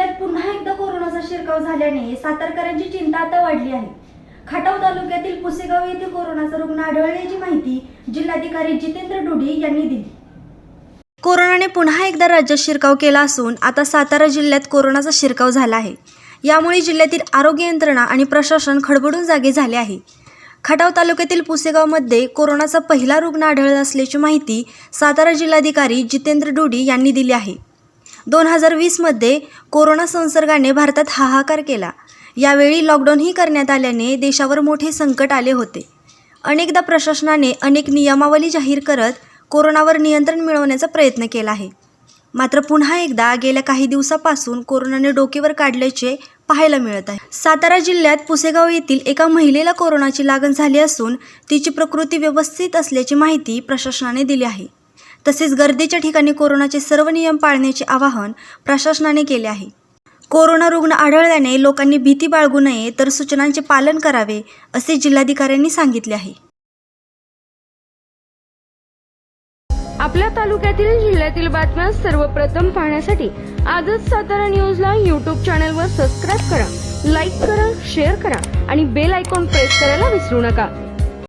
जिल्ह्यात पुन्हा एकदा कोरोनाचा शिरकाव झाल्याने सातारकरांची चिंता आता वाढली आहे. खटाव तालुक्यातील पुसेगाव येथे कोरोनाचा रुग्ण आढळल्याची माहिती जिल्हाधिकारी जितेंद्र डुडी यांनी दिली. कोरोनाने पुन्हा एकदा राज्यात शिरकाव केला असून आता सातारा जिल्ह्यात कोरोनाचा शिरकाव झाला आहे. यामुळे जिल्ह्यातील आरोग्य यंत्रणा आणि प्रशासन खडबडून जागे झाले आहे. खटाव तालुक्यातील पुसेगावमध्ये कोरोनाचा पहिला रुग्ण आढळला असल्याची माहिती सातारा जिल्हाधिकारी जितेंद्र डुडी यांनी दिली आहे. दोन हजार वीसमध्ये कोरोना संसर्गाने भारतात हाहाकार केला. यावेळी लॉकडाऊनही करण्यात आल्याने देशावर मोठे संकट आले होते. अनेकदा प्रशासनाने अनेक नियमावली जाहीर करत कोरोनावर नियंत्रण मिळवण्याचा प्रयत्न केला आहे. मात्र पुन्हा एकदा गेल्या काही दिवसापासून कोरोनाने डोकेवर काढल्याचे पाहायला मिळत आहे. सातारा जिल्ह्यात पुसेगाव येथील एका महिलेला कोरोनाची लागण झाली असून तिची प्रकृती व्यवस्थित असल्याची माहिती प्रशासनाने दिली आहे. तसेच गर्दीच्या ठिकाणी कोरोनाचे सर्व नियम पाळण्याचे आवाहन प्रशासनाने केले आहे. कोरोना रुग्ण आढळल्याने लोकांनी भीती बाळगू नये तर सूचनांचे पालन करावे असे जिल्हाधिकाऱ्यांनी सांगितले आहे. आपल्या तालुक्यातील जिल्ह्यातील बातम्या सर्वप्रथम पाहण्यासाठी आजच सातारा न्यूजला यूट्यूब चॅनलवर सबस्क्राईब करा लाईक करा शेअर करा आणि बेल आयकॉन प्रेस करायला विसरू नका.